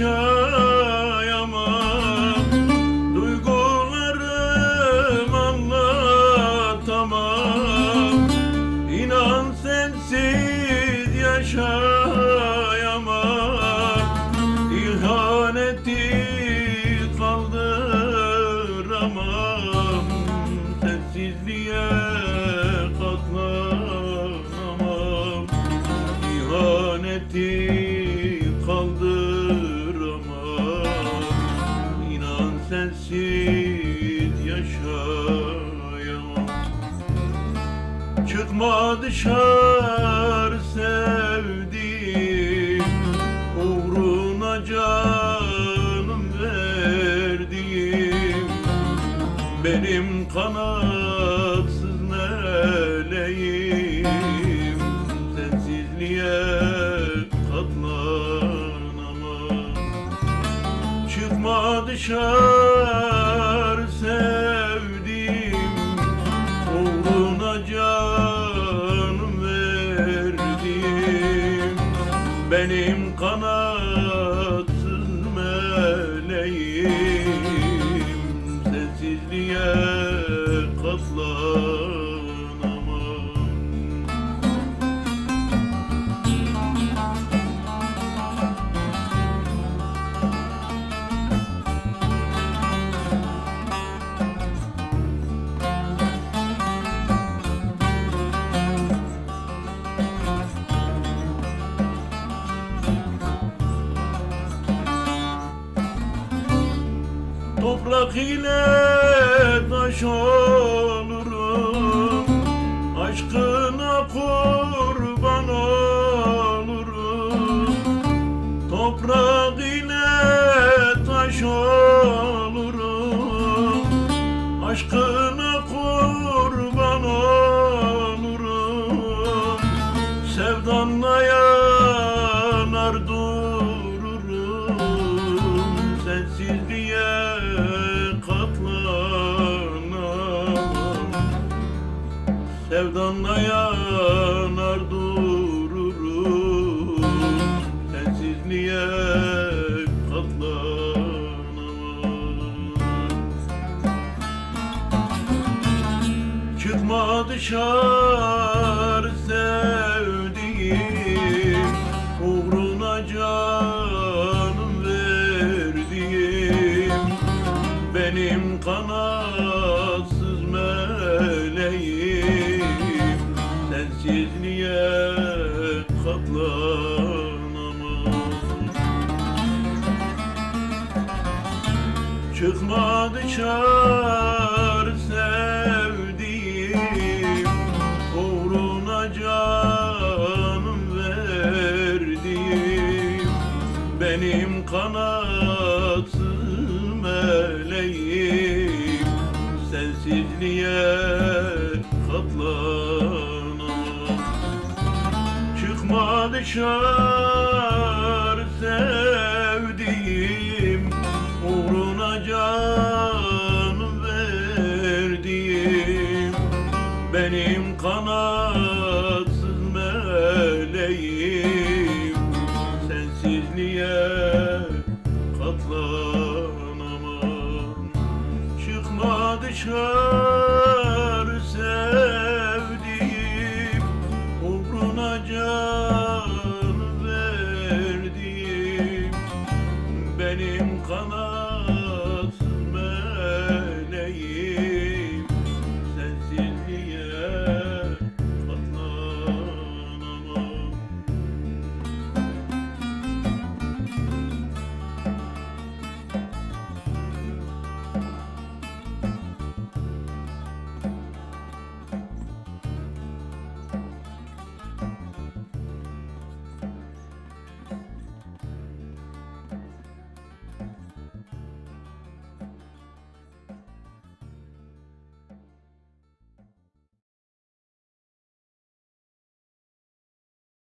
yaşayamam. Duygularım anlatamam. İnan sensiz yaşayamam. İhaneti kaldıramam. Sensiz yaşayamam. Çıkma dışarı sevdiğim Uğruna canım verdiğim. Benim kanatsız meleğim Sensizliğe Çıkma dışarı sevdiğim Uğruna canım verdim Benim kanatsız meleğim Sensizliğe katlanamam Toprak ile taş olurum Aşkına kurban olurum. Toprak ile taş olurum Aşkına Sevdanla yanar dururum. Sensizliğe katlanamam? Çıkma dışarı Çıkma dışarı sevdiğim Uğruna canım verdiğim. Benim kanatsız meleğim Sensizliğe katlanamam. Çıkma dışarı yüreğim Sensizliğe katlanamam? Çıkma dışarı sevdiğim Uğruna can verdiğim. Benim kanal